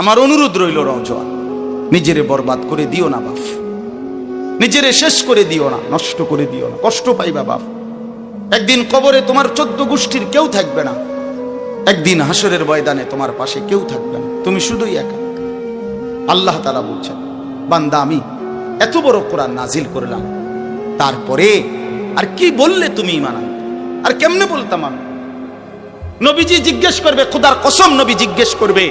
আমার অনুরোধ রইল রজওয়ান নিজেরে বরবাদ করে দিও না, বাপ। নিজেরে শেষ করে দিও না, নষ্ট করে দিও না। কষ্ট পাইবা, বাপ। একদিন কবরে তোমার চোদ্দ গোষ্ঠীর কেউ থাকবে না। একদিন হাসরের ময়দানে তোমার পাশে কেউ থাকবে না। তুমি শুধুই একা। আল্লাহ তালা বলছেন, বান্দা, আমি এত বড় কোরআন নাজিল করলাম। তারপরে আর কি বললে তুমি ইমান আর কেমনে বলতাম আমি? নবীজি জিজ্ঞেস করবে, খুদার কসম নবী জিজ্ঞেস করবে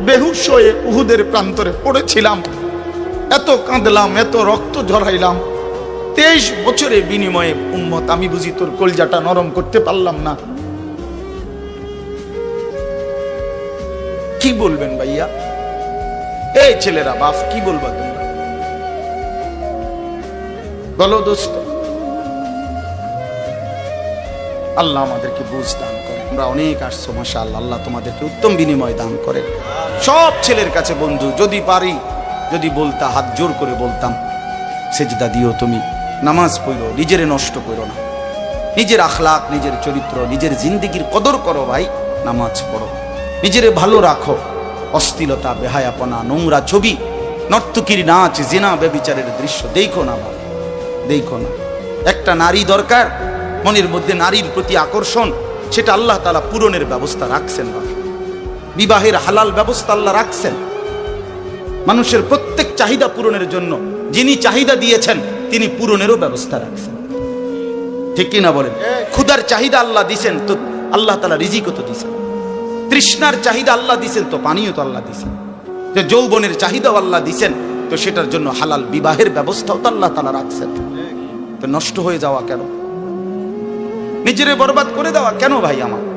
বেহুশ হয়ে উহুদের প্রান্তরে পড়েছিলাম। এত কাঁদলাম, এত রক্ত ঝরাইলাম। তেইশ বছরে বিনিময়ে উম্মত, আমি বুঝি তোর কলজাটা নরম করতে পারলাম না। কি বলবেন ভাইয়া? এই ছেলেরা, বাপ, কি বলবা তোমরা? বলো দোস্ত। আল্লাহ আমাদেরকে বুঝ দান করে আমরা অনেক আসছো মাসা আল্লাহ আল্লাহ তোমাদেরকে উত্তম বিনিময় দান করে সব ছেলের কাছে, বন্ধু, যদি পারি, যদি বলতা, হাত জোর করে বলতাম, সেজদা দিও তুমি, নামাজ পড়ো, নিজেরে নষ্ট করো না। নিজের আখলাক নিজের চরিত্র, নিজের জিন্দিগির কদর করো ভাই, নামাজ পড়ো। নিজেরে ভালো রাখো, অস্থিলতা, বেহায়াপনা, নোংরা ছবি, নর্তকীর নাচ, জেনা বেবিচারের দৃশ্য, দেখো না ভাই, দেখো না। একটা নারী দরকার, মনের মধ্যে নারীর প্রতি আকর্ষণ, সেটা আল্লাহ তালা পূরণের ব্যবস্থা রাখছেন না বিবাহের হালাল ব্যবস্থা আল্লাহ রাখছেন। মানুষের প্রত্যেক চাহিদা পূরণের জন্য যিনি চাহিদা দিয়েছেন, তিনি পূরণেরও ব্যবস্থা রাখছেন। ঠিক কিনা বলেন? ক্ষুধার চাহিদা আল্লাহ দিছেন, তো আল্লাহ তালা রিজিকও তো দিছেন। তৃষ্ণার চাহিদা আল্লাহ দিছেন, তো পানিও তো আল্লাহ দিছেন। যে যৌবনের চাহিদাও আল্লাহ দিছেন, তো সেটার জন্য হালাল বিবাহের ব্যবস্থাও তো আল্লাহ তালা রাখছেন। তো নষ্ট হয়ে যাওয়া কেন? নিজেরে বরবাদ করে দেওয়া কেন ভাই আমার?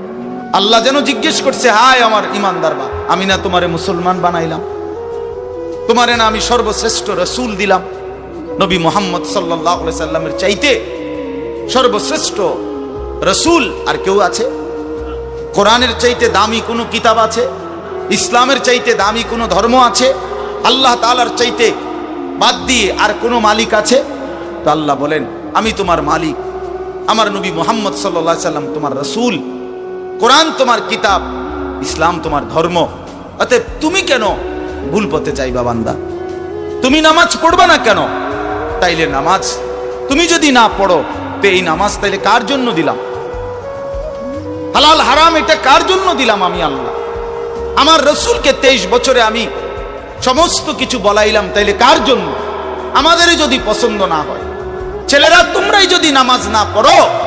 আল্লাহ যেন জিজ্ঞেস করছে, হায় আমার ইমানদার বা আমি না তোমারে মুসলমান বানাইলাম। তোমারে না আমি সর্বশ্রেষ্ঠ রসুল দিলাম। নবী মোহাম্মদ সাল্লাহ সাল্লামের চাইতে সর্বশ্রেষ্ঠ রসুল আর কেউ আছে? কোরআনের চাইতে দামি কোনো কিতাব আছে? ইসলামের চাইতে দামি কোনো ধর্ম আছে? আল্লাহ তালার চাইতে বাদ দিয়ে আর কোনো মালিক আছে? তো আল্লাহ বলেন, আমি তোমার মালিক। আমার নবী মোহাম্মদ সাল্লা সাল্লাম তোমার রসুল। কোরআন তোমার কিতাব, ইসলাম তোমার ধর্ম। অতএব তুমি কেন ভুল পথে চাইবা বান্দা? তুমি নামাজ পড়বা না কেন? তাইলে নামাজ। তুমি যদি না পড়ো, তো এই নামাজ তাইলে কার জন্য দিলাম? হালাল, হারাম, এটা কার জন্য দিলাম আমি আল্লাহ? আমার রসুলকে তেইশ বছরে আমি সমস্ত কিছু বলাইলাম, তাইলে কার জন্য? আমাদেরই যদি পছন্দ না হয়। ছেলেরা, তোমরাই যদি নামাজ না পড়ো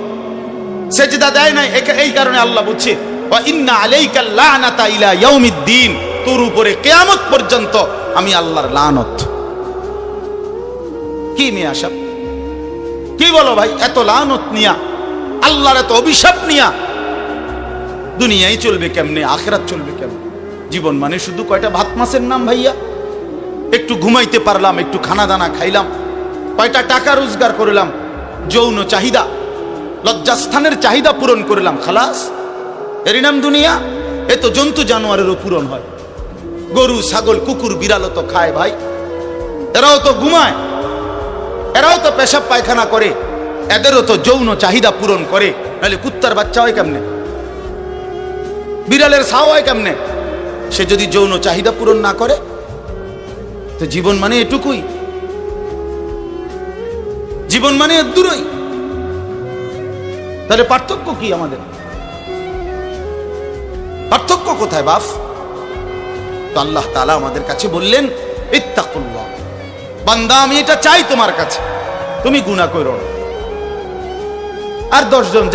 সেজদা দেয় নাই এই কারণে আল্লাহ বলছে ইন্না আলাইকা লানাতা ইলা ইয়াউমিদ্দিন। তোর উপরে কিয়ামত পর্যন্ত আমি আল্লাহর লানত। কি মিয়া সাহেব কি বলো ভাই, এত লানত নিয়া, আল্লাহর এত অভিশাপ নিয়া, দুনিয়ায় চলবে কেমনে, আখেরাত চলবে কেমনে? জীবন মানে শুধু কয়টা ভাত মাছের নাম ভাইয়া? একটু ঘুমাইতে পারলাম, একটু খানা দানা খাইলাম, কয়টা টাকা রোজগার করলাম, যৌন চাহিদা লজ্জাস্থানের চাহিদা পূরণ করলাম, খালাস। এরই নাম দুনিয়া, এ তো জন্তু জানোয়ারেরও পূরণ হয়। গরু, ছাগল, কুকুর, বিড়ালও তো খায় ভাই। এরাও তো ঘুমায়, এরাও তো পেশাব পায়খানা করে, এদেরও তো যৌন চাহিদা পূরণ করে। নাহলে কুত্তার বাচ্চা হয় কেমনে? বিড়ালের ছাও হয় কেমনে? সে যদি যৌন চাহিদা পূরণ না করে, তো জীবন মানে এটুকুই। জীবন মানে দূরই তাহলে পার্থক্য কি আমাদের? পার্থক্য কোথায় বাফ তো আল্লাহ তালা আমাদের কাছে বললেন, ইত্তাকুল্লাহ। বান্দা, আমি এটা চাই তোমার কাছে। তুমি গুণা করো আর দশজন